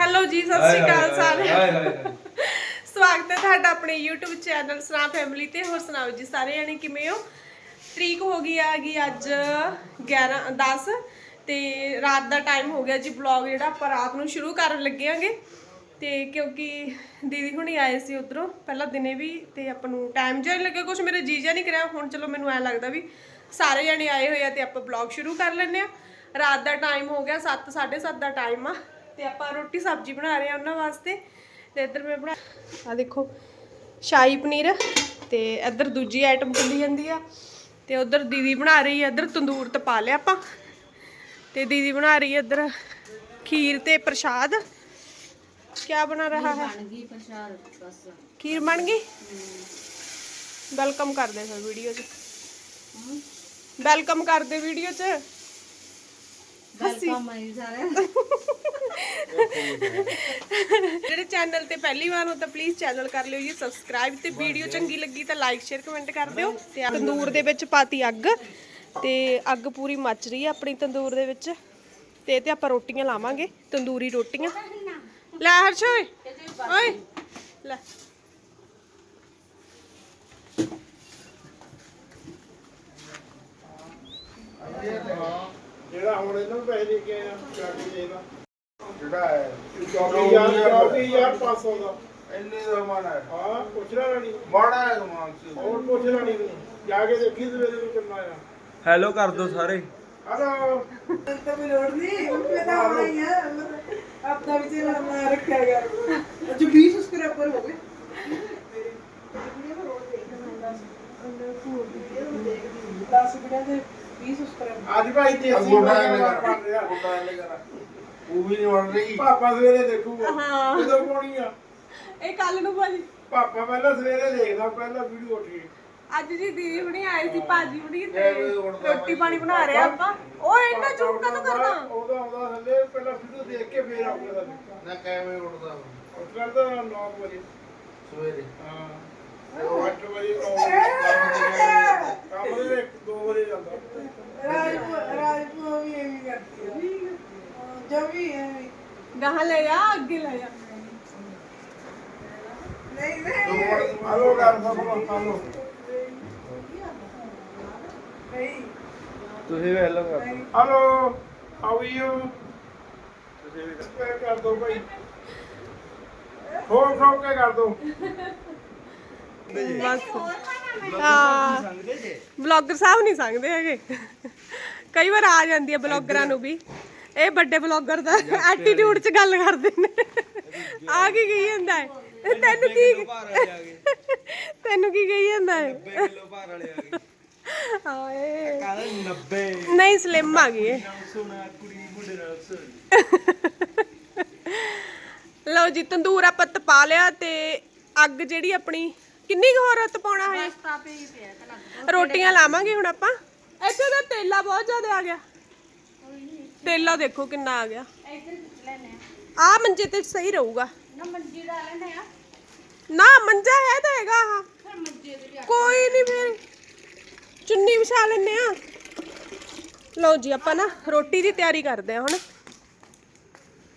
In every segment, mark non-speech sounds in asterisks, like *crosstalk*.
Hello ਜੀ ਸਤਿ ਸ਼੍ਰੀ ਅਕਾਲ ਸਾਰਿਆਂ ਸਵਾਗਤ ਹੈ ਤੁਹਾਡਾ ਆਪਣੇ YouTube ਚੈਨਲ ਸਨਾ ਫੈਮਿਲੀ ਤੇ। ਹੋਰ ਸੁਣਾਓ ਜੀ ਸਾਰੇ ਜਣੇ ਕਿਵੇਂ ਹੋ? ਤਰੀਕ ਹੋ ਗਈ ਆ ਗਈ ਅੱਜ 11 10 ਤੇ ਰਾਤ ਦਾ ਟਾਈਮ ਹੋ ਗਿਆ ਜੀ ਵਲੌਗ ਜਿਹੜਾ ਆਪਾਂ ਰਾਤ ਨੂੰ ਸ਼ੁਰੂ ਕਰਨ ਲੱਗੇਾਂਗੇ ਤੇ ਕਿਉਂਕਿ ਦੀਦੀ ਹੁਣੀ ਆਏ ਸੀ ਉਧਰੋਂ ਪਹਿਲਾਂ ਦਿਨੇ ਵੀ ਤੇ ਆਪਾਂ ਨੂੰ ਟਾਈਮ ਜਿਹਾ ਨਹੀਂ ਲੱਗਿਆ ਕੁਝ ਮੇਰੇ ਜੀਜਾ ਨਹੀਂ ਕਰਿਆ। ਹੁਣ ਚਲੋ ਮੈਨੂੰ ਐ ਲੱਗਦਾ ਵੀ ਸਾਰੇ ਜਣੇ ਆਏ ਹੋਏ ਆ ਤੇ ਆਪਾਂ ਵਲੌਗ ਸ਼ੁਰੂ ਕਰ ਲੈਂਦੇ ਆ। ਰਾਤ ਦਾ ਟਾਈਮ ਹੋ ਗਿਆ 7 7:30 ਦਾ ਟਾਈਮ ਆ। ਤੇ ਆਪਾਂ ਰੋਟੀ ਸਬਜ਼ੀ ਬਣਾ ਰਹੇ ਆ ਉਹਨਾਂ ਵਾਸਤੇ ਤੇ ਇੱਧਰ ਮੈਂ ਬਣਾ ਆ ਦੇਖੋ ਸ਼ਾਹੀ ਪਨੀਰ ਤੇ ਇੱਧਰ ਦੂਜੀ ਆਈਟਮ ਚੱਲੀ ਜਾਂਦੀ ਆ ਤੇ ਉਧਰ ਦੀਦੀ ਬਣਾ ਰਹੀ ਹੈ ਇੱਧਰ ਤੰਦੂਰ ਤਪਾ ਲਿਆ ਆਪਾਂ ਤੇ ਦੀਦੀ ਬਣਾ ਰਹੀ ਹੈ ਇੱਧਰ ਖੀਰ ਤੇ ਪ੍ਰਸ਼ਾਦ। ਕੀ ਬਣਾ ਰਹਾ ਹੈ? ਗਈ ਪ੍ਰਸ਼ਾਦ ਬਸ। ਖੀਰ ਬਣ ਗਈ? ਵੈਲਕਮ ਕਰਦੇ ਫਿਰ ਵੀਡੀਓ 'ਚ। ਵੈਲਕਮ ਕਰਦੇ ਵੀਡੀਓ 'ਚ। ਵੈਲਕਮ ਆਈ ਸਾਰੇ ਜਿਹੜੇ ਚੈਨਲ ਤੇ ਪਹਿਲੀ ਵਾਰ ਹੋ ਤਾਂ ਪਲੀਜ਼ ਚੈਨਲ ਕਰ ਲਿਓ ਜੀ ਸਬਸਕ੍ਰਾਈਬ ਤੇ ਵੀਡੀਓ ਚੰਗੀ ਲੱਗੀ ਤਾਂ ਲਾਈਕ ਸ਼ੇਅਰ ਕਮੈਂਟ ਕਰ ਦਿਓ। ਤੇ ਤੰਦੂਰ ਦੇ ਵਿੱਚ ਪਾਤੀ ਅੱਗ। ਤੇ ਅੱਗ ਪੂਰੀ ਮੱਚ ਰਹੀ ਹੈ ਆਪਣੀ ਤੰਦੂਰ ਦੇ ਵਿੱਚ। ਤੇ ਇਹ ਤੇ ਆਪਾਂ ਰੋਟੀਆਂ ਲਾਵਾਂਗੇ ਤੰਦੂਰੀ ਰੋਟੀਆਂ। ਲੈ ਹਰਸ਼ ਓਏ। ਓਏ। ਲੈ। ਜਿਹੜਾ ਹੁਣ ਇਹਨਾਂ ਨੂੰ ਪੈਸੇ ਦੇ ਕੇ ਆਇਆ ਜਾ ਕੇ ਦੇ ਦਾ। ਜਿਹੜਾ ਹੈ 24000 500 ਦਾ। ਇੰਨੇ ਦਾ ਮਾਣਾ ਹੈ। ਹਾਂ ਪੁੱਛ ਲੈ ਰਾਣੀ ਮਾੜਾ ਹੈ ਕਮਾਲ ਸੀ ਹੋਰ ਪੁੱਛ ਰਾਣੀ ਨੂੰ ਜਾ ਕੇ ਦੇਖੀ ਸਵੇਰੇ ਨੂੰ ਕਿੰਨਾ ਆ। ਹੈਲੋ ਕਰ ਦੋ ਸਾਰੇ। ਹਲੋ ਤਾਂ ਵੀ ਲੋੜ ਨਹੀਂ। ਮੈਂ ਤਾਂ ਆਉਣਾ ਹੀ ਹੈ ਆਪਣਾ ਵੀ ਚੈਨਲ ਬਣਾ ਰੱਖਿਆ ਗਿਆ। ਜੋ 20 ਸਬਸਕ੍ਰਾਈਬਰ ਹੋ ਗਏ। 10 ਵੀਡੀਓ ਦੇ 20 ਸਬਸਕ੍ਰਾਈਬਰ ਅੱਜ ਭਾਈ ਗੋਡਾ ਬਣ ਰਿਹਾ ਗੋਡਾ ਲੈ ਕਰ ਉਹ ਵੀ ਨਹੀਂ ਬਣ ਰਹੀ। ਪਾਪਾ ਸਵੇਰੇ ਦੇਖੂਗਾ। ਹਾਂ। ਜਦੋਂ ਪਾਉਣੀ ਆ? ਇਹ ਕੱਲ ਨੂੰ ਭਾਜੀ। ਪਾਪਾ ਪਹਿਲਾਂ ਸਵੇਰੇ ਦੇਖਦਾ ਪਹਿਲਾਂ ਵੀਡੀਓ ਉੱਠ। ਅੱਜ ਜੀ ਦੀਦੀ ਹੁਣੀ ਆਏ ਸੀ ਭਾਜੀ ਹੁਣੀ ਤੇ ਤਾਂ ਰੋਟੀ ਪਾਣੀ ਬਣਾ ਰਹੇ ਆਪਾਂ। ਓਏ ਇੰਨਾ ਚੁੱਪ ਕਦੋਂ ਕਰਦਾ ਉਹਦਾ ਆਉਂਦਾ ਥੱਲੇ ਪਹਿਲਾਂ ਵੀਡੀਓ ਦੇਖ ਕੇ ਫੇਰ ਆਉਂਦਾ ਨਾ ਕਿਵੇਂ ਉੱਠਦਾ ਉੱਠ ਕਰਦਾ 9 ਵਜੇ। ਸਵੇਰੇ। ਹਾਂ। ਉਹ 8 ਵਜੇ ਆਉਂਦਾ ਕੰਮ ਦੇ 2 ਵਜੇ ਜਾਂਦਾ ਰਾਜਪੂਤ ਰਾਜਪੂਤ ਵੀ ਐਵੇਂ ਕਰਦੀ ਹੈ ਜਬ ਵੀ ਐਵੇਂ ਗਾਹਾਂ ਲੈ ਜਾ ਅੱਗੇ ਲੈ ਜਾ ਨਹੀਂ ਨਹੀਂ ਹਲੋ ਕਰ ਸਕੋ ਹਲੋ ਨਹੀਂ ਤੁਸੀਂ ਵੀ ਹੈਲੋ ਕਰ ਹਲੋ ਹਾਊ ਯੂ ਤੁਸੀਂ ਵੀ ਕਰ ਦੋ ਭਾਈ। ਖੋਲ ਖੋਲ ਕੇ ਕਰ ਦੋ ਬਸ। ਹਾਂ ਬਲੌਗਰ ਸਾਹਿਬ ਨਹੀਂ ਸੰਗਦੇ ਹੈਗੇ। ਕਈ ਵਾਰ ਆ ਜਾਂਦੀ ਹੈ ਬਲੌਗਰਾਂ ਨੂੰ ਵੀ। ਇਹ ਵੱਡੇ ਬਲੌਗਰ ਦਾ ਐਟੀਟਿਊਡ 'ਚ ਗੱਲ ਕਰਦੇ ਨੇ। ਆ ਕੀ ਕਹੀ ਜਾਂਦਾ ਹੈ? ਤੈਨੂੰ ਕੀ ਤੈਨੂੰ ਕੀ ਕਹੀ ਜਾਂਦਾ ਹੈ? ਕਿਲੋ ਭਾਰ ਵਾਲੇ ਆ ਗਏ। ਹਾਏ। ਕਹਿੰਦਾ 90 ਨਹੀਂ ਸਲਿਮ ਆ ਗਈ ਕੁੜੀ ਮੁੰਡੇ ਨਾਲ ਲਓ ਜੀ ਤੰਦੂਰ ਆਪਾਂ ਤਪਾ ਲਿਆ ਤੇ ਅੱਗ ਜਿਹੜੀ ਆਪਣੀ ਕਿੰਨੀ ਕੁ ਹੋਰ ਤਪਾਉਣਾ ਹੈ? ਪਿਆ ਰੋਟੀਆਂ ਲਾਵਾਂਗੇ ਹੁਣ ਆਪਾਂ? ਇੱਥੇ ਤਾਂ ਤੇਲਾ ਬਹੁਤ ਜ਼ਿਆਦਾ ਆ ਗਿਆ। ਤੇਲਾ ਦੇਖੋ ਕਿੰਨਾ ਆ ਗਿਆ। ਇੱਧਰ ਲੈਣੇ ਆ ਮੰਜੇ ਤੇ ਸਹੀ ਰਹੂਗਾ। ਨਾ ਮੰਜੀ ਦਾ ਲੈਣੇ ਆ ਨਾ ਮੰਜਾ ਹੈ ਤਾਂ ਹੈਗਾ ਆਹ ਫਿਰ ਮੰਜੇ ਦੇ ਲਿਆ ਕੋਈ ਨਹੀਂ ਫਿਰ। ਚੁੰਨੀ ਵਿਛਾ ਲੈਨੇ ਆ ਲਓ ਜੀ ਆਪਾਂ ਨਾ ਰੋਟੀ ਦੀ ਤਿਆਰੀ ਕਰਦੇ ਆ ਹੁਣ।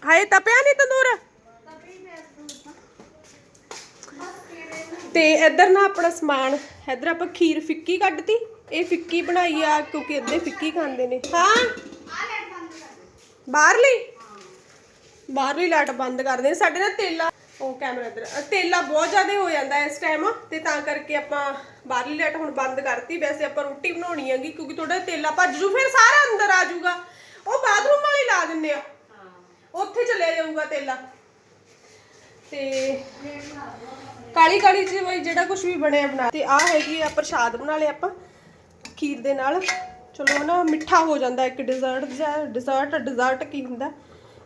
ਹਾਏ ਤਪਿਆ ਨਹੀਂ ਤੰਦੂਰ? ਤੇ ਇੱਧਰ ਨਾ ਆਪਣਾ ਸਮਾਨ ਇੱਧਰ ਆਪਾਂ ਖੀਰ ਫਿੱਕੀ ਕੱਢਤੀ ਇਹ ਫਿੱਕੀ ਬਣਾਈ ਆ ਕਿਉਂਕਿ ਅੱਧੇ ਫਿੱਕੀ ਖਾਂਦੇ ਨੇ। ਹਾਂ? ਬਾਹਰਲੀ? ਬਾਹਰਲੀ ਲਾਈਟ ਬੰਦ ਕਰਦੇ ਨੇ ਸਾਡੇ ਨਾਲ ਤੇਲਾ ਉਹ ਕੈਮਰਾ ਇੱਧਰ ਤੇਲਾ ਬਹੁਤ ਜ਼ਿਆਦਾ ਹੋ ਜਾਂਦਾ ਇਸ ਟਾਈਮ ਤੇ ਤਾਂ ਕਰਕੇ ਆਪਾਂ ਬਾਹਰਲੀ ਲਾਈਟ ਹੁਣ ਬੰਦ ਕਰਤੀ। ਵੈਸੇ ਆਪਾਂ ਰੋਟੀ ਬਣਾਉਣੀ ਹੈਗੀ ਕਿਉਂਕਿ ਥੋੜਾ ਤੇਲਾ ਭੱਜ ਜੂ ਫਿਰ ਸਾਰਾ ਅੰਦਰ ਆ ਜਾਊਗਾ। ਉਹ ਬਾਥਰੂਮ ਵਾਲੀ ਲਾ ਦਿੰਨੇ ਆ। ਉੱਥੇ ਚਲੇ ਜਾਊਗਾ ਤੇਲਾ। ਤੇ ਕਾਲੀ ਕਾਲੀ ਜੀ ਬਈ ਜਿਹੜਾ ਕੁਝ ਵੀ ਬਣਿਆ ਬਣਾ ਤੇ ਆ ਹੈਗੀ ਆ ਪ੍ਰਸ਼ਾਦ ਬਣਾ ਲਿਆ ਆਪਾਂ ਖੀਰ ਦੇ ਨਾਲ। ਚਲੋ ਹਨਾ, ਮਿੱਠਾ ਹੋ ਜਾਂਦਾ ਇੱਕ ਡਿਜ਼ਰਟ ਜਿਹਾ। ਡਿਜ਼ਰਟ ਡਿਜ਼ਰਟ ਕੀ ਹੁੰਦਾ?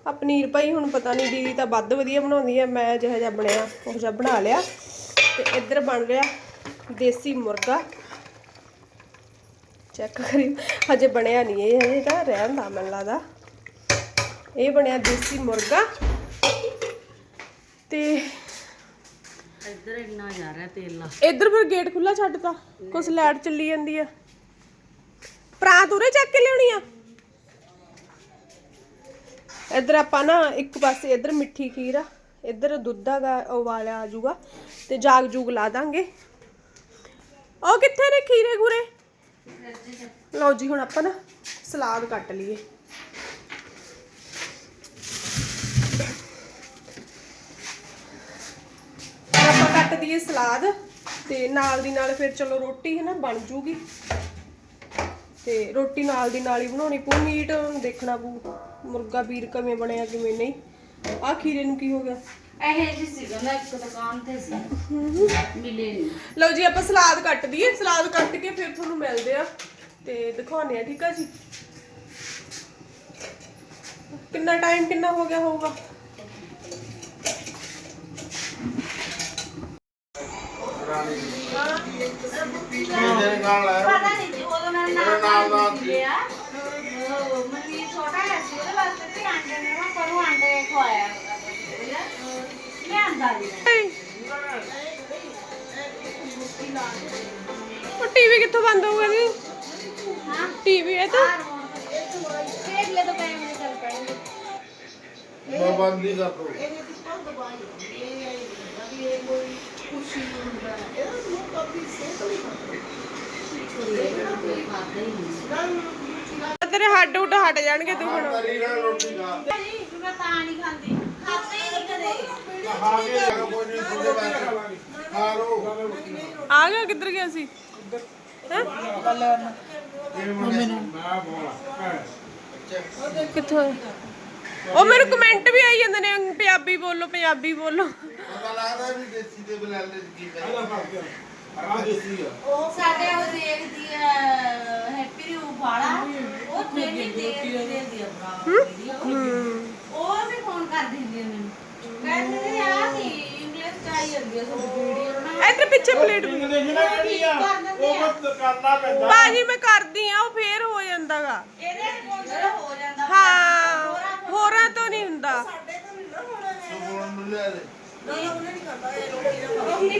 ਆ ਪਨੀਰ ਭਾਈ ਹੁਣ ਪਤਾ ਨਹੀਂ ਦੀਦੀ ਤਾਂ ਵੱਧ ਵਧੀਆ ਬਣਾਉਂਦੀ ਹੈ ਮੈਂ ਜਿਹੋ ਜਿਹਾ ਬਣਿਆ, ਉਹ ਜਿਹਾ ਬਣਾ ਲਿਆ। ਤੇ ਇੱਧਰ ਬਣ ਰਿਹਾ ਦੇਸੀ ਮੁਰਗਾ। ਚੈੱਕ ਕਰੀ। ਹਜੇ ਬਣਿਆ ਨਹੀਂ ਇਹ, ਹਜੇ ਤਾਂ ਰਹਿਣ ਦਾ ਮੈਨੂੰ ਲੱਗਦਾ। ਇਹ ਬਣਿਆ ਦੇਸੀ ਮੁਰਗਾ। ਤੇ ਇੱਧਰ ਇੰਨਾ ਜਾ ਰਿਹਾ ਤੇਲ ਇੱਧਰ ਫਿਰ ਗੇਟ ਖੁੱਲਾ ਛੱਡਤਾ ਕੁਛ ਲਾਈਟ ਚੱਲੀ ਜਾਂਦੀ ਆ। ਪ੍ਰਾਂਤ ਉਰੇ ਚੱਕ ਕੇ ਲਿਆਉਣੀ ਆ? ਇੱਧਰ ਆਪਾਂ ਨਾ ਇੱਕ ਪਾਸੇ ਇੱਧਰ ਮਿੱਠੀ ਖੀਰ ਆ। ਇੱਧਰ ਦੁੱਧ ਦਾ ਉਬਾਲਿਆ ਆ ਜਾਊਗਾ ਤੇ ਜਾਗ ਜੂਗ ਲਾ ਦਾਂਗੇ। ਉਹ ਕਿੱਥੇ ਨੇ ਖੀਰੇ ਖੂਰੇ? ਲਓ ਜੀ ਹੁਣ ਆਪਾਂ ਨਾ ਸਲਾਦ ਕੱਟ ਲਈਏ ਹੁਣ ਕੱਟ ਦਈਏ ਸਲਾਦ ਤੇ ਨਾਲ ਦੀ ਨਾਲ ਫਿਰ ਚਲੋ ਰੋਟੀ ਹੈ ਨਾ ਬਣ ਜੂਗੀ। ਤੇ ਰੋਟੀ ਨਾਲ ਦੀ ਨਾਲ ਹੀ ਬਣਾਉਣੀ ਪਊ ਮੀਟ ਦੇਖਣਾ ਪਊ ਮੁਰਗਾ ਵੀਰ ਕਿਵੇਂ ਬਣਿਆ ਕਿਵੇਂ ਨਹੀਂ। ਆ ਖੀਰੇ ਨੂੰ ਕੀ ਹੋ ਗਿਆ? ਇਹ ਜੀ ਸੀਗਾ ਮੈਂ ਇੱਕ ਦੁਕਾਨ ਤੇ ਸੀ। ਮਿਲੇ ਨਹੀਂ ਲਓ ਜੀ ਆਪਾਂ ਸਲਾਦ ਕੱਟ ਦਈਏ। ਸਲਾਦ ਕੱਟ ਕੇ ਫਿਰ ਤੁਹਾਨੂੰ ਮਿਲਦੇ ਆ ਤੇ ਦਿਖਾਉਂਦੇ ਆ ਠੀਕ ਆ ਜੀ? ਕਿੰਨਾ ਟਾਈਮ ਕਿੰਨਾ ਹੋ ਗਿਆ ਹੋਊਗਾ? ਮੇਰੇ ਨਾਲ ਹੈ ਪਤਾ ਨਹੀਂ ਜੀ ਉਦੋਂ ਮੈਂ ਮੇਰੇ ਨਾਲ ਦਾ ਲਿਆ ਉਹ ਮਨੀ ਛੋਟਾ ਹੈ। ਸੀ ਉਹਦੇ ਵਾਸਤੇ ਤੇ ਆਂਡੇ ਨੇ ਨਾ ਪਰੂ ਆਂਡੇ ਖਵਾਇਆ ਮੈਂ ਆਂਦਾ ਜੀ ਉਹ ਟੀਵੀ ਕਿੱਥੋਂ ਬੰਦ ਹੋਊਗਾ ਜੀ ਹਾਂ ਟੀਵੀ ਇਹ ਤਾਂ ਦੇਖ ਲੈ ਤਾਂ ਨਿਕਲ ਪੜेंगे ਪਾਬੰਦੀ ਕਰ ਦੋ ਤੇਰੇ ਹੱਡ ਉੱਡ ਹਟ ਜਾਣਗੇ ਤੂੰ ਹੁਣ। ਕਰੀ ਨਾ ਰੋਟੀ ਖਾ। ਮੈਂ ਤਾਂ ਨਹੀਂ ਖਾਂਦੀ ਖਾਤੇ ਹੀ ਨਹੀਂ ਕਦੇ ਖਾ ਕੇ ਜਾਓ ਕੋਈ ਨਹੀਂ ਤੁਹਾਡੇ ਵਾਸਤੇ ਖਾ ਲਓ ਆ ਗਿਆ ਕਿੱਧਰ ਗਿਆ ਸੀ? ਹੈਂ? ਮੰਮੀ ਨੂੰ ਮੈਂ ਬੋਲ ਕਿੱਥੋਂ? ਉਹ ਮੈਨੂੰ ਕਮੈਂਟ ਵੀ ਆਈ ਜਾਂਦੇ ਨੇ ਪੰਜਾਬੀ ਬੋਲੋ ਪੰਜਾਬੀ ਬੋਲੋ। ਪਤਾ ਲੱਗਦਾ ਵੀ ਦੇਸੀ ਦੇ ਬਲਾਲੇ ਕੀ ਕਹਿੰਦੇ ਆ। ਦੇਸੀ ਆ। ਸਾਡੇ ਉਹ ਦੇਖਦੀ ਹੈ ਹੈਪੀ ਰੂ ਵਾਲਾ ਉਹ ਟ੍ਰੇਨਿੰਗ ਦੇਖਦੀ ਦੇਖਦੀ ਆ। ਭਰਾ ਉਹ ਵੀ ਫੋਨ ਕਰ ਦਿੰਦੀ ਆ ਮੈਨੂੰ। ਕਹਿੰਦੇ ਨੇ ਆ ਕੀ ਇੰਗਲਿਸ਼ ਚ ਆਈ ਜਾਂਦੀ ਆ ਤੁਹਾਡੀ ਵੀਡੀਓ ਬਣਾ ਇੱਧਰ ਪਿੱਛੇ ਪਲੇਟ ਕਰ ਦਿੰਦੇ ਆ। ਕਰਨਾ ਪੈਂਦਾ। ਬਾਜੀ ਮੈਂ ਕਰਦੀ ਆ ਉਹ ਫੇਰ ਹੋ ਜਾਂਦਾਗਾ। ਇਹਦੇ ਕੋਲ ਹੋ ਜਾਂਦਾ। ਹਾਂ ਹੋਰਾਂ ਤੋਂ ਨਹੀਂ ਹੁੰਦਾ। ਤੂੰ ਫੋਨ ਨੂੰ ਰੋਟੀ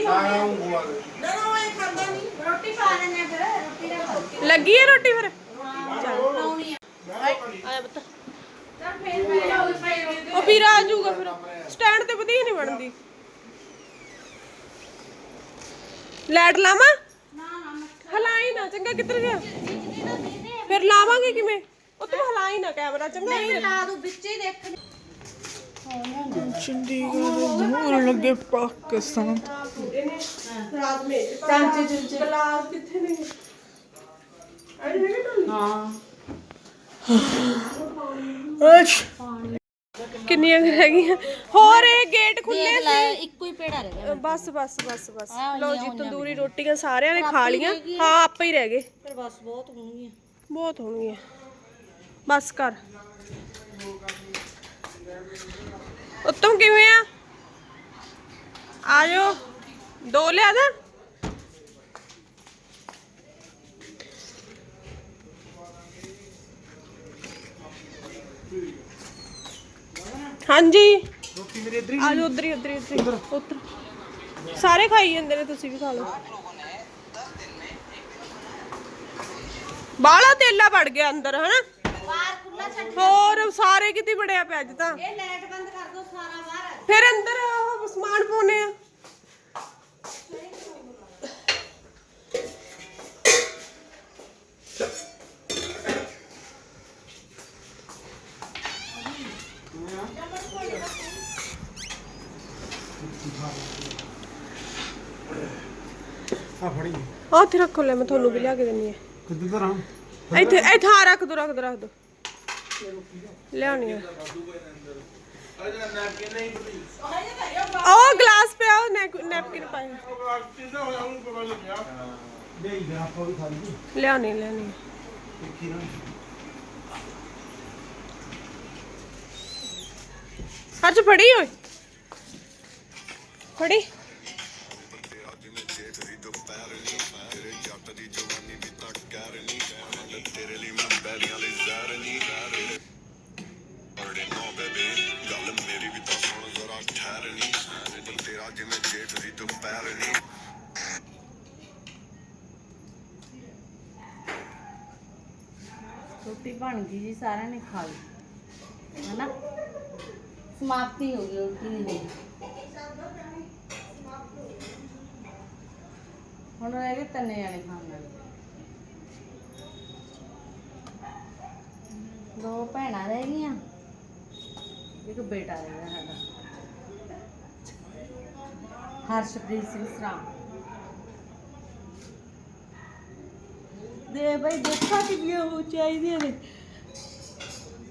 ਰੋਟੀ ਲੈਣੇ ਫਿਰ ਰੋਟੀ ਦਾ ਲੱਗੀ ਹੈ ਰੋਟੀ ਫਿਰ? ਆ। ਤਾਂ ਫਿਰ ਮੈਂ ਉਹ ਵੀਰ ਆ ਜਾਊਗਾ ਫਿਰ। ਸਟੈਂਡ ਤੇ ਵਧੀਆ ਨਹੀਂ ਬਣਦੀ। ਲੈਟ ਲਾਵਾਂ? ਨਾ ਨਾ ਹਲਾਈ ਨਾ ਚੰਗਾ ਕਿੱਧਰ ਗਿਆ ਫਿਰ ਲਾਵਾਂਗੇ ਕਿਵੇਂ? ਉਹ ਤੂੰ ਹਲਾਈ ਨਾ ਕੈਮਰਾ ਚੰਗਾ। ਇਹ ਲਾ ਦੂ ਵਿੱਚ ਹੀ ਦੇਖ। ਚੰਡੀਗੜ੍ਹ ਲੱਗੇ ਪਾਕਿਸਤਾਨ ਰਾਤ ਮੇ ਚਾਂਚੇ ਚੁੰਚੇ ਗਲਾਸ ਕਿੱਥੇ ਨੇ ਅਰੇ ਹੈਗੇ ਢੋਲੀ ਹਾਂ ਅੱਛ ਕਿੰਨੀਆਂ ਕੁ ਹੈਗੀਆਂ ਹੋਰ ਇਹ ਗੇਟ ਖੁੱਲੇ ਦੇਖ ਲੈ ਇੱਕੋ ਹੀ ਪੇੜਾ ਰਹਿ ਗਿਆ। ਬਸ ਬਸ ਬਸ ਬਸ। ਲਓ ਜੀ ਹੋਈਆਂ ਤੰਦੂਰੀ ਰੋਟੀਆਂ ਸਾਰਿਆਂ ਨੇ ਖਾ ਲੀਆਂ ਹਾਂ ਆਪੇ ਹੀ ਰਹਿ ਗਏ। ਫਿਰ ਬਸ ਬਹੁਤ ਹੋਣਗੀਆਂ। ਬਹੁਤ ਹੋਣਗੀਆਂ। ਬਸ ਕਰ। ਉੱਤੋਂ ਕਿਵੇਂ ਆ ਆ ਜਾਓ ਦੋ ਲਿਆ ਦਾ ਹਾਂਜੀ ਰੋਟੀ ਮੇਰੇ ਇੱਧਰ ਆ ਜਾਓ ਉਧਰ ਹੀ ਉਧਰ ਹੀ ਉਧਰ ਉੱਧਰ ਸਾਰੇ ਖਾਈ ਜਾਂਦੇ ਨੇ ਤੁਸੀਂ ਵੀ ਖਾ ਲਓ ਬਾਹਲਾ ਤੇਲਾ ਵੜ ਗਿਆ ਅੰਦਰ ਹਨਾ ਛੱਡ ਹੋਰ ਸਾਰੇ ਕਿਤੇ ਬੜਿਆ ਪਿਆ ਅੱਜ ਤਾਂ। ਇਹ ਲਾਈਟ ਬੰਦ ਕਰ ਦੋ ਸਾਰਾ ਬਾਹਰ। ਫਿਰ ਅੰਦਰ ਉਹ ਸਮਾਨ ਪਾਉਨੇ ਆ। ਆ ਫੜੀ। ਆ ਉੱਥੇ ਰੱਖੋ ਲੈ ਮੈਂ ਤੁਹਾਨੂੰ ਵੀ ਲਿਆ ਕੇ ਦਿੰਨੀ ਆ। ਕਿੱਦਾਂ ਦਾ ਇੱਥੇ ਇੱਥੇ ਆ ਰੱਖ ਦੋ ਰੱਖ ਦੋ ਰੱਖ ਦੋ। ਲਿਆਉਣੀ ਆ ਉਹ ਗਲਾਸ ਪਿਆ ਉਹ ਨੈਪਕਿਨ ਪਾਇਆ ਦੇ ਹੀ ਆਪਾਂ ਵੀ ਖਾ ਲਈ ਲਿਆਉਣੀ ਲਿਆਉਣੀ ਦੇਖੀ ਨਾ ਅੱਜ ਫੜੀ ਓਏ ਫੜੀ ਰੋਟੀ ਬਣ ਗਈ ਜੀ, ਸਾਰਿਆਂ ਨੇ ਖਾ ਲਈ। ਹੈਨਾ? ਸਮਾਪਤੀ ਹੋ ਗਈ ਉਲਟੀ ਦੀ। ਹੁਣ ਰਹਿ ਗਏ ਤਿੰਨ ਜਾਣੇ ਖਾਣ ਵਾਲੇ ਦੋ ਭੈਣਾਂ ਰਹਿ ਗਈਆਂ, ਇੱਕ ਬੇਟਾ ਰਹਿ ਗਿਆ ਸਾਡਾ। ਹਰਸ਼ਪ੍ਰੀਤ ਸਿੰਘ ਸਰਾ। ਦੇ ਬਈ ਦੇਖਾ ਕਿ ਉਹ ਚਾਹੀਦੀ ਨੇ।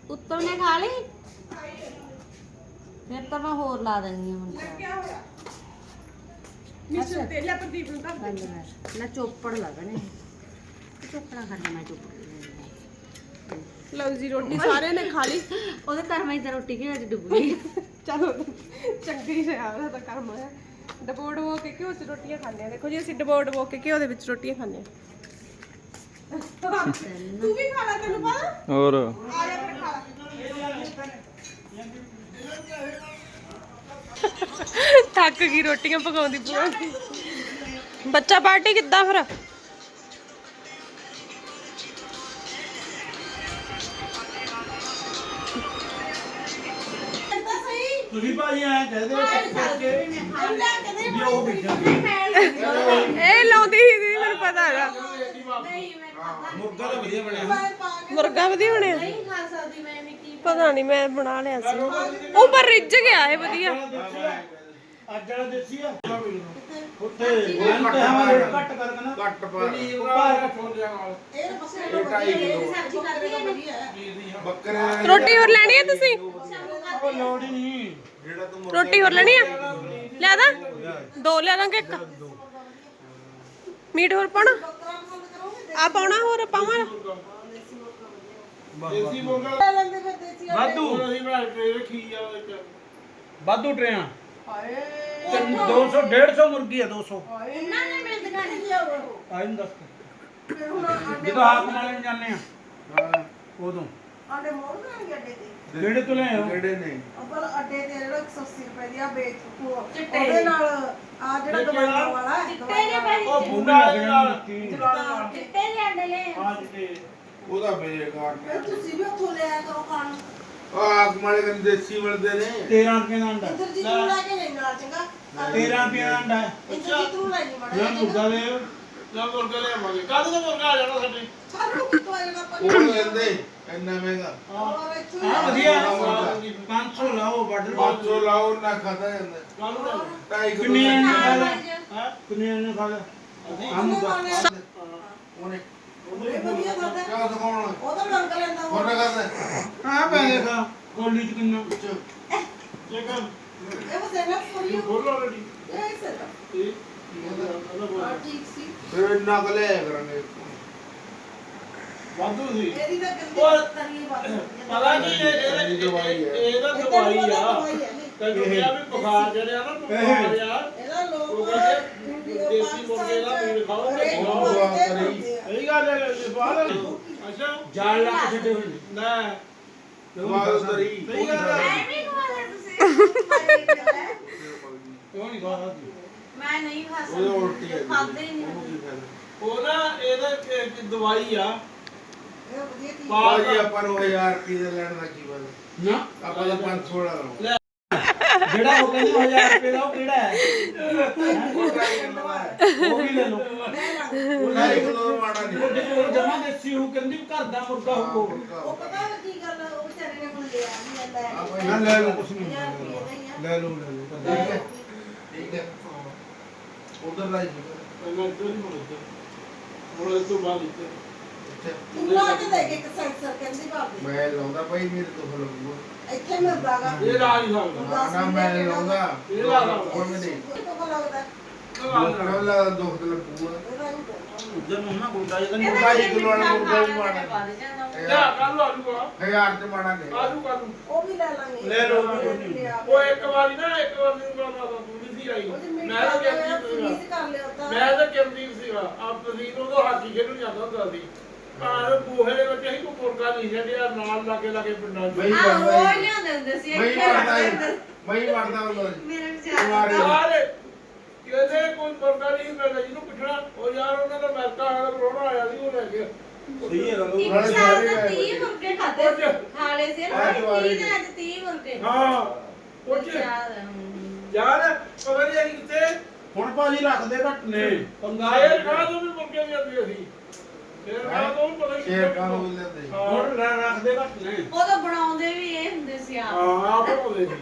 ਉੱਤਮ ਨੇ ਖਾ ਲਈ। ਫਿਰ ਤਾਂ ਮੈਂ ਹੋਰ ਲਾ ਦਿੰਦੀ ਹਾਂ ਹੁਣ ਤਾਂ। ਮਿਸ਼ਨ ਤੇ ਲਿਆ ਪ੍ਰਦੀਪ ਨੂੰ ਤਾਂ ਨਾ ਚੋਪੜ ਲੱਗਣੇ ਚੋਪੜਾ ਖਾਣਾ ਮੈਂ ਚੋਪੜ ਲਓ ਜੀ ਰੋਟੀ ਸਾਰਿਆਂ ਨੇ ਖਾ ਲਈ। ਉਹਦੇ ਘਰ ਮੈਂ ਤਾਂ ਰੋਟੀ ਕਿ ਅੱਜ ਡੁੱਬ ਗਈ। ਚਲੋ ਚੰਗੀ ਰਿਹਾ ਉਹਦਾ ਤਾਂ ਕੰਮ ਹੋਇਆ। ਡਬੋ ਡਬੋ ਕੇ ਘਿਓ ਚ ਰੋਟੀਆਂ ਖਾਂਦੇ ਆ। ਦੇਖੋ ਜੀ ਅਸੀਂ ਡਬੋ ਡਬੋ ਕੇ ਘਿਓ ਦੇ ਵਿੱਚ ਰੋਟੀਆਂ ਖਾਂਦੇ ਆ। ਤੂੰ ਵੀ ਖਾ ਲੈ ਤੈਨੂੰ ਪਤਾ? ਹੋਰ? ਆ ਜਾ ਫਿਰ ਖਾ ਲੈ। ਥੱਕ ਗਈ ਰੋਟੀਆਂ ਪਕਾਉਂਦੀ ਪਕਾਉਂਦੀ। ਬੱਚਾ ਪਾਰਟੀ ਕਿੱਦਾਂ ਫਿਰ? ਤੁਸੀਂ ਭਾਜੀ ਐ ਕਹਿ ਦੇ ਵੀ ਉਹ ਬੈਠਾ ਇਹ ਲਾਉਂਦੀ ਸੀ ਦੀਦੀ ਮੈਨੂੰ ਪਤਾ ਹੈਗਾ। ਮੁਰਗਾ ਤਾਂ ਵਧੀਆ ਬਣਿਆ। ਮੁਰਗਾ ਵਧੀਆ ਬਣਿਆ? ਨਹੀਂ ਖਾ ਸਕਦੀ ਮੈਂ ਵੀ ਕੀ ਪਤਾ ਨਹੀਂ ਮੈਂ ਬਣਾ ਲਿਆ ਸੀ। ਉਹ ਪਰ ਰਿੱਝ ਗਿਆ ਇਹ ਵਧੀਆ। ਅੱਜ ਵਾਲਾ ਦੇਸੀ ਆ। ਉੱਥੇ ਬੰਦ ਤੇ ਹਮਾਰੇ ਕੱਟ ਕਰਕੇ ਨਾ। ਘੱਟ ਪਾ ਉਹ ਬਾਹਰ ਛੋੜ ਦਿਆ ਨਾਲ। ਇਹ ਢਾਈ ਕਿਲੋ ਬੱਕਰੇ ਰੋਟੀ ਹੋਰ ਲੈਣੀ ਹੈ ਤੁਸੀਂ? ਉਹ ਲੋੜ ਹੀ ਨਹੀਂ। ਜਿਹੜਾ ਤੂੰ ਰੋਟੀ ਹੋਰ ਲੈਣੀ ਆ? ਲਿਆ ਦਾਂ? ਦੋ ਲਿਆ ਦਾਂਗੇ ਇੱਕ। ਮੀਟ ਹੋਰ ਪਾਉਣਾ? ਆ ਪਾਉਣਾ ਹੋਰ ਪਾਵਾਂ ਦੇਸੀ ਮੁਰਗਾ ਵਾਧੂ। ਅਸੀਂ ਬਣਾ ਕੇ ਰੱਖੀ ਆ ਵਾਧੂ ਟਰੇਆਂ। ਤੇ 200 150 ਮੁਰਗੀ ਆ 200 ਉਹਨਾਂ ਨੇ ਮਿਲ ਦਿਖਾਣੀ ਆਈ ਨੂੰ ਦੱਸ। ਜਦੋਂ ਹਾਕ ਮਾਰਨ ਜਾਂਦੇ ਆ। ਹਾਂ। ਉਦੋਂ। ਕਰਾਂਗੇ ਅੱਡੇ ਤੇ? ਜਿਹੜੇ ਤੋਂ ਲਿਆਏ ਹੋ? ਕਿਹੜੇ ਨੇ? ਅੱਬਲ ਅੱਡੇ ਤੇ ਜਿਹੜਾ 180 ਰੁਪਏ ਦੀ ਆ ਵੇਚ ਚਿੱਟੇ। ਉਹਦੇ ਨਾਲ ਆ ਜਿਹੜਾ ਦਵਾਈਆਂ ਵਾਲਾ ਹੈ, ਚਿੱਟੇ ਨੇ ਭਾਈ। ਉਹ ਬੁੰਡਾ ਲੱਗਣੀ ਚਿੱਟੇ ਦੇ ਅੰਡੇ ਲੈ ਆ ਜਿਹੜੇ ਉਹਦਾ ਬੇਕਾਰ ਫਿਰ ਤੁਸੀਂ ਵੀ ਉੱਥੋਂ ਲਿਆ ਕਰੋ ਖਾਣ। ਨੂੰ। ਆਗ ਮਾਲੇ ਕਹਿੰਦੇ ਦੇਸੀ ਮਿਲਦੇ ਨੇ। 13 ਰੁਪਏ ਦਾ ਅੰਡਾ। ਇੰਦਰਜੀਤ ਨੂੰ ਲੈ ਕੇ ਲੈ ਨਾਲ ਚੰਗਾ। 13 ਰੁਪਏ ਦਾ ਅੰਡਾ। ਹੈ। ਇੰਦਰਜੀਤ ਨੂੰ ਲੈ ਜਾਂ ਮੜਾ ਮੁਰਗਾ ਲੈ ਜਾਂ ਮੁਰਗਾ ਲੈ ਆਵਾਂਗੇ ਕੱਲ ਦਾ ਮੁਰਗਾ ਆ ਜਾਣਾ ਸਾਡੇ? ਸਾਨੂੰ ਕਿਤੋਂ ਆ ਜਾਣਾ ਪਰ ਉਹ ਲੈਂਦੇ ਇੰਨਾ ਮਹਿੰਗਾ। ਹੀ। ਹਾਂ ਵਧੀਆ। ਜਾਣਾ। 500 ਲਾਓ ਬਾਰਡਰ 500 ਲਾਓ ਨਾ ਖਾਦਾ ਜਾਂਦਾ। ਕੱਲ ਨੂੰ ਢਾਈ ਕਿੰਨੇ ਨੇ। ਖਾਦਾ ਹਾਂ? ਕਿੰਨੇ ਨੇ ਖਾਦਾ ਹਮ ਉਹਨੇ ਇਹ ਵਧੀਆ ਖਾਦਾ ਕਿਆ ਦਿਖਾਉਣਾ? ਉਹਦਾ ਰੰਗ ਲੈਂਦਾ ਉਹ ਉਹਨੇ ਕਰਦਾ। ਹਾਂ ਪੈ ਦੇਖਾ ਕੋਲੀ ਚ ਕਿੰਨਾ? ਇਹ ਕਰ। ਇਹ ਬਸ ਇਹਨਾਂ ਫੋਰ ਯੂ ਬੋਲ ਆਲਰੇਡੀ ਇਹ ਸਰ ਇਹ ਆ ਠੀਕ ਸੀ। ਫਿਰ ਇੰਨਾ ਕੁ ਲਿਆਇਆ ਕਰਾਂਗੇ। ਵਾਧੂ ਸੀ। ਇਹਦੀ ਤਾਂ ਗੰਦੀ ਉਹ- ਤਰੀ ਬਾਤ ਪਤਾ ਨਹੀਂ ਇਹ ਇਹਦੀ ਦਵਾਈ ਹੈ। ਇਹਦਾ ਦਵਾਈ ਆ। ਤੈਨੂੰ ਕਿਹਾ ਵੀ ਬੁਖਾਰ ਜਿਹੜਾ ਨਾ ਬੁਖਾਰ ਆ। ਇਹਦਾ ਲੋਕ ਦੇਸੀ ਮੁਰਗੇ ਦਾ ਮੀਟ ਖਾਓ ਤੇ ਖਾਓ। ਬੰਦੇ ਕਰੀ। ਸਹੀ ਗੱਲ ਹੈ ਇਸ ਬਾਅਦ ਅੱਛਾ। ਜਾਲ ਲਾ ਕੇ ਛੱਡੇ ਹੋਏ ਨੇ। ਨਾ। ਦਵਾਈ ਤਰੀ ਸਹੀ ਗੱਲ ਹੈ। ਐਵੇਂ ਖਵਾਦੇ ਤੁਸੀਂ। *laughs* ਕਿਉਂ ਨਹੀਂ ਖਾਦਾ ਮੈਂ ਨਹੀਂ ਖਾ ਉਹਦੇ ਉਲਟੀ ਹੈ ਸਕਦੀ ਖਾਦੇ ਹੀ ਨਹੀਂ ਉਹਨੂੰ ਕੀ ਫਾਇਦਾ? ਉਹ ਨਾ ਇਹਦਾ ਇੱਕ- ਇੱਕ ਦਵਾਈ ਆ। ਇਹ ਵਧੀਆ ਚੀਜ਼ ਭਾਜੀ ਆਪਾਂ ਨੂੰ 1000 ਰੁਪਏ ਦਾ ਲੈਣ ਦਾ ਕੀ ਫਾਇਦਾ? ਨਾ। ਆਪਾਂ ਤਾਂ 500 ਦਾ ਲਾਉਂ ਜਿਹੜਾ ਉਹ ਕਹਿੰਦੇ 1000 ਰੁਪਏ ਦਾ ਉਹ ਕਿਹੜਾ ਹੈ? ਉਹ ਵੀ ਲੈ ਲਓ। ਉਹ ਢਾਈ ਕਿਲੋ ਦਾ ਮਾੜਾ ਨਹੀਂ। ਉਹ ਜਮਾ ਦੇਸੀ ਉਹ ਕਹਿੰਦੀ ਵੀ ਘਰ ਦਾ ਮੁਰਗਾ ਹੋਊ ਉਹ ਪਤਾ ਵਾ ਕੀ ਗੱਲ ਆ, ਉਹ ਵਿਚਾਰੇ ਨੇ ਬੁੱਲਿਆ ਨਹੀਂ ਲੈ ਨਾ ਲੈ ਲਓ। ਕੁਛ ਨਹੀਂ ਹੀ ਆ। ਲੈ ਲਓ ਲੈ ਲਓ। ਠੀਕ ਹੈ ਠੀਕ ਹੈ। ਉਧਰ ਲਾਈ ਜੀ। ਮੈਂ ਤੋਂ ਨਹੀਂ ਮੁੜਦਾ ਮੁੜ ਇਸ ਤੋਂ ਬਾਅਦ ਇੱਥੇ। ਅੱਛਾ ਤੂੰ ਲਾ ਕੇ ਦੇ ਕੇ ਇੱਕ ਸੈਂਸਰ ਕਹਿੰਦੀ ਬਾਬੀ ਮੈਂ ਲਾਉਂਦਾ ਭਾਈ ਮੇਰੇ ਤੋਂ ਫਿਰ ਲੱਗੂਗਾ ਇੱਥੇ ਮਿਲਦਾਗਾ ਇਹ ਰਾਜ ਨਹੀਂ ਸਕਦਾ ਨਾ ਨਾ ਮੈਂ ਲਾਉਂਦਾ। ਇਹ। ਹੁਣ ਮੈਂ ਦੇ ਕਿਤੋਂ ਲੱਗਦਾ? ਪਹਿਲਾਂ ਦੁੱਖ ਤੇ ਲੱਗੂਗਾ ਨਹੀਂ ਪਤਾ। ਜਦੋਂ ਨਾ ਗੁੰਡਾ ਜਦੋਂ ਜੀ ਕਿਲੋ ਵਾਲਾ ਮੁਰਗਾ ਵੀ ਮਾੜਾ। ਜਾ ਕੱਲ ਨੂੰ ਆਜੂਗਾ ਹਜ਼ਾਰ ਤੇ ਮਾੜਾ ਨਹੀਂ। ਆਜੂ ਕੱਲ ਨੂੰ। ਉਹ ਵੀ ਲੈ ਲਾਂਗੇ। ਲੈ ਲਓ। ਉਹ ਇੱਕ ਵਾਰੀ ਨਾ ਇੱਕ ਵਾਰੀ ਨੂੰ ਤੂੰ। ਨਹੀਂ ਸੀ ਆਈ ਮੈਂ ਤਾਂ ਕਿੰਦੀ ਸੀਗਾ। ਮੈਂ ਤਾਂ ਕਿੰਦੀ ਸੀਗਾ ਆਪ ਤੁਸੀਂ ਉਹ ਹਾਕੀ ਖੇਡਣ ਜਾਂਦਾ ਹੁੰਦਾ ਸੀ। ਪਰ ਬੂਹੇ ਦੇ ਵਿੱਚ ਅਸੀਂ ਕੋਈ ਮੁਰਗਾ ਨਹੀਂ ਛੱਡਿਆ ਨਾਲ ਲਾਗੇ ਲਾਗੇ ਪਿੰਡਾਂ ਬਈ ਚ ਵੜਦਾ ਉਹ ਲਿਆਉਂਦੇ ਹੁੰਦੇ ਸੀ ਬਈ ਇੱਥੇ ਵੜਦਾ ਬਈ ਵੜਦਾ ਹੁੰਦਾ ਸੀ। ਮੇਰੇ ਵਿਚਾਰ ਕਿਹਦੇ ਕੋਈ ਮੁਰਗਾ ਨਹੀਂ ਮਿਲਦਾ ਜਿਹਨੂੰ ਪੁੱਛਣਾ ਉਹ ਯਾਰ ਉਹਨਾਂ ਦਾ ਅਮਰੀਕਾ ਵਾਲਾ ਦਾ ਪ੍ਰੋਣਾ ਆਇਆ ਸੀ ਉਹ ਲੈ ਗਿਆ ਸਹੀ ਹੈ ਗੱਲ ਨਾਲੇ ਸਾਲ ਸਾਰੇ 30 ਮੁਰਗੇ ਖਾਦੇ ਸੀ। ਖਾ ਲਏ ਸੀ ਨਾ ਅੱਜ ਵਾਰੀ 30 ਦੇ। ਅੱਜ 30 ਮੁਰਗੇ। ਹਾਂ ਹੈ ਹਮ। ਯਾਰ ਪਤਾ ਨਹੀਂ ਕਿੱਥੇ ਹੁਣ ਭਾਜੀ ਰੱਖਦੇ ਘੱਟ ਨੇ ਪੰਗਾ ਸ਼ੇਰ ਖਾਂ ਤੋਂ ਵੀ ਮੁਰਗੇ ਵੀ ਆਉਂਦੇ ਸੀ ਸ਼ੇਰ ਖਾਂ ਤੋਂ ਪਤਾ ਨਹੀਂ ਸ਼ੇਰ ਨੂੰ ਲੈਂਦੇ। ਹੁਣ ਰੱਖਦੇ ਘੱਟ ਨੇ ਉਦੋਂ ਬਣਾਉਂਦੇ ਵੀ ਇਹ ਹੁੰਦੇ ਸੀ ਆਪ। ਹਾਂ ਆਪ ਬਣਾਉਂਦੇ ਸੀ।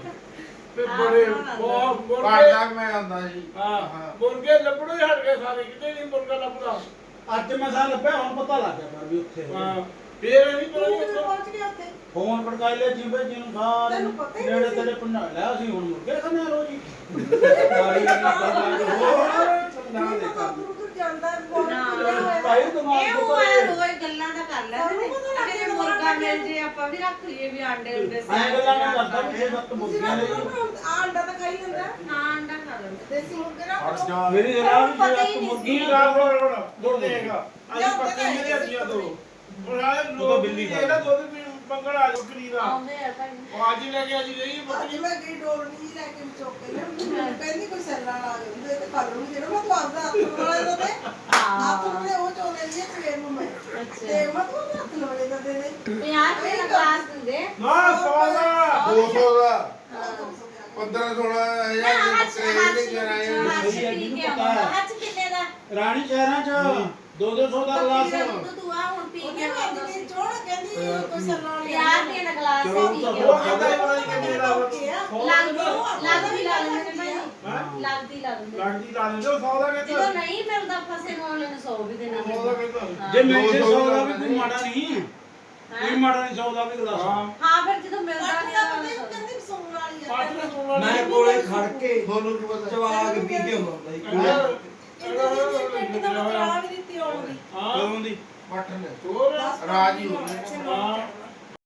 ਤੇ ਬੜੇ। ਬਹੁਤ ਮੁਰਗੇ ਪਾਟਾ ਮੈਂ ਆਉਂਦਾ ਸੀ। ਹਾਂ ਮੁਰਗੇ ਲੱਭਣੋਂ ਹੀ ਹਟ ਗਏ ਸਾਰੇ। ਕਿਤੇ ਨਹੀਂ ਮੁਰਗਾ ਲੱਭਦਾ ਅੱਜ ਮਸਾ ਲੱਭਿਆ ਹੁਣ ਪਤਾ ਲੱਗ ਗਿਆ ਪਰ ਵੀ ਉੱਥੇ। ਹਾਂ। ਫੇਰ ਨਹੀਂ ਪਤਾ ਨਹੀਂ ਕਿਵੇਂ ਉੱਥੇ ਪਹੁੰਚ ਗਿਆ ਉੱਥੇ। ਫੋਨ ਖੜਕਾਈ ਲਿਆ ਜਿਵੇਂ ਜਿਹਨੂੰ ਸਾਰੇ ਤੈਨੂੰ ਪਤਾ ਹੀ ਨੇੜੇ ਨਹੀਂ ਸੀ। ਤੇੜੇ ਪੰਡਾ ਲਿਆ ਸੀ ਹੁਣ ਮੁਰਗੇ ਖਾਣੇ ਰੋਜੀ ਸਾਰੀ ਹੋਰ ਸਮਝਾ ਦੇ ਕਰ ਤੂੰ ਤੂੰ ਜਾਂਦਾ ਬਹੁਤ ਨਾ। ਭਾਈ ਇਹ ਦਿਮਾਗ ਉਹ ਤੋਂ ਐ ਪਰੇ ਰੋਜ਼ ਗੱਲਾਂ ਦਾ ਕਰ ਨੇ ਸਾਨੂੰ ਪਤਾ ਲੱਗ ਗਿਆ ਮੁਰਗਾ ਮਿਲ ਜੇ ਆਪਾਂ ਵੀ ਰੱਖ ਲਈਏ ਵੀ ਆਂਡੇ ਹੁੰਦੇ ਸੀ ਐਂ ਗੱਲਾਂ ਨਾ ਕਰਦਾ ਵੀ ਇਹ ਵਕਤ ਤੁਸੀਂ ਮੁਰਗੀਆਂ ਨਾ ਨੇ ਆ ਅੰਡਾ ਤਾਂ ਖਾਈ ਜਾਂਦਾ। ਹਾਂ ਆਂਡਾ ਖਾ ਲੈਂਦੇ। ਦੇਸੀ ਮੁਰਗੇ ਨਾ ਹਟ ਜਾ। ਮੇਰੀ ਜਰਾ ਵੀ ਪਤਾ ਜਿਹੜਾ ਹੀ ਨਹੀਂ ਮੁਰਗੀ ਕੀ ਲਾ ਰੋੜ ਰੋੜ ਦੁੱਧ ਦੇਗਾ। ਅਸੀਂ ਪੱਕੇ ਮੇਰੇ ਹੱਥੀਆਂ ਤੋਂ ਉਹ ਤਾਂ ਲੋਕ ਬਿੱਲੀ ਬਿੱਲੀ ਖਾ ਇਹਦਾ ਦੁੱਧ ਵੀ ਮੰਗਣ ਆ ਬੱਕਰੀ ਦਾ ਆਉਂਦੇ ਆ ਭਾਈ। ਉਹ ਅੱਜ ਲੈ ਕੇ ਅੱਜ ਗਈ ਅੱਜ ਬੱਕਰੀ। ਮੈਂ ਗਈ ਡੋਲਣੀ ਜੀ ਲੈ ਕੇ ਚੁੱਕ ਕੇ ਮੈਨੂੰ ਕਹਿੰਦੀ ਕੋਈ ਸੈਲਾ ਲਾ ਜਾਂਦੇ ਤੇ ਕੱਲ ਨੂੰ ਜਿਹੜਾ ਮੈਂ ਤੁਹਾਨੂੰ ਦਾ ਹੱਥ ਵਾਲੇ ਦਾ ਤੇ। ਹੱਥ ਵਾਲੇ ਉਹ ਚੋ ਲੈਂਦੀ ਹੈ ਸਵੇਰ ਨੂੰ ਮੈਂ। ਤੇ ਮੈਂ ਤੁਹਾਨੂੰ ਹੱਥ ਵਾਲੇ ਦਾ ਦੇ ਦੇ। 50 ਰੁਪਏ ਦਾ ਗਲਾਸ ਦਿੰਦੇ ਨਾ ਸੌ ਦਾ। 200 ਦਾ ਹਾਂ 15 16 ਨਾ ਹਜ਼ਾਰ ਦੇ ਹੱਥ ਹੋਏ ਹੱਥ ਸੀ। ਪੀ ਕੇ ਆਉਂਦਾ ਹੱਥ ਕਿੰਨੇ ਦਾ? ਰਾਣੀ ਸ਼ਹਿਰਾਂ ਚ। 200 ਦਾ ਗਲਾਸ ਦੁੱਧ ਤੂੰ ਆ ਹੁਣ ਪੀ ਉਹਨੇ ਕੇ ਅੱਜ ਆਉਂਦਾ ਦੀ ਚੋਣ ਕਹਿੰਦੀ ਕੋਈ 50 ਰੁਪਏ ਦਾ ਗਲਾਸ ਹੈ ਪੀ ਕੇ। ਉਹ ਆਉਂਦਾ ਕਹਿੰਦਾ ਇਹ ਪਤਾ ਨਹੀਂ ਕਿੰਨੇ ਦਾ ਲੱਗਦੀ ਲੱਗਦੀ ਲਾ ਲੈਂਦੇ ਨੇ ਭਾਈ। ਲੱਗਦੀ ਲਾ ਲੈਂਦੇ ਲੱਗਦੀ ਲਾ ਲੈਂਦੇ ਉਹ ਸੌ ਦਾ ਜਦੋਂ ਕਹਿੰਦਾ ਨਹੀਂ ਮਿਲਦਾ ਫਸੇ ਨੂੰ ਉਹਨਾਂ ਨੇ 100 ਵੀ ਦੇਣਾ ਸੌ ਦਾ ਕਹਿੰਦਾ। ਜੇ ਮੇਰੇ ਦੋ ਸੌ 100 ਦਾ ਦਾ ਵੀ ਕੋਈ ਮਾੜਾ ਨਹੀਂ। ਕੋਈ ਮਾੜਾ ਨਹੀਂ 100 ਦਾ ਵੀ ਗਲਾਸ। ਹਾਂ। ਹਾਂ ਫਿਰ ਜਦੋਂ ਮਿਲਦਾ ਨਹੀਂ ਦਾ ਉਹਨਾਂ ਪਤਾ ਹੀ ਨੂੰ ਕਹਿੰਦੀ ਸੌਣ ਵਾਲੀ ਦਾ ਸੋਣਾ ਮੈਂ ਕੋਲੇ ਖੜ ਕੇ ਤੁਹਾਨੂੰ ਕੀ ਪਤਾ ਕੇ ਪੀ ਕੇ ਹੁੰਦਾ ਸੀ ਮਤਲਬ ਵੀ ਦਿੱਤੀ ਆਉਣ ਦੀ? ਹਾਂ। ਕਦੋਂ ਦੀ? ਰਾਜ। ਹੀ ਹਾਂ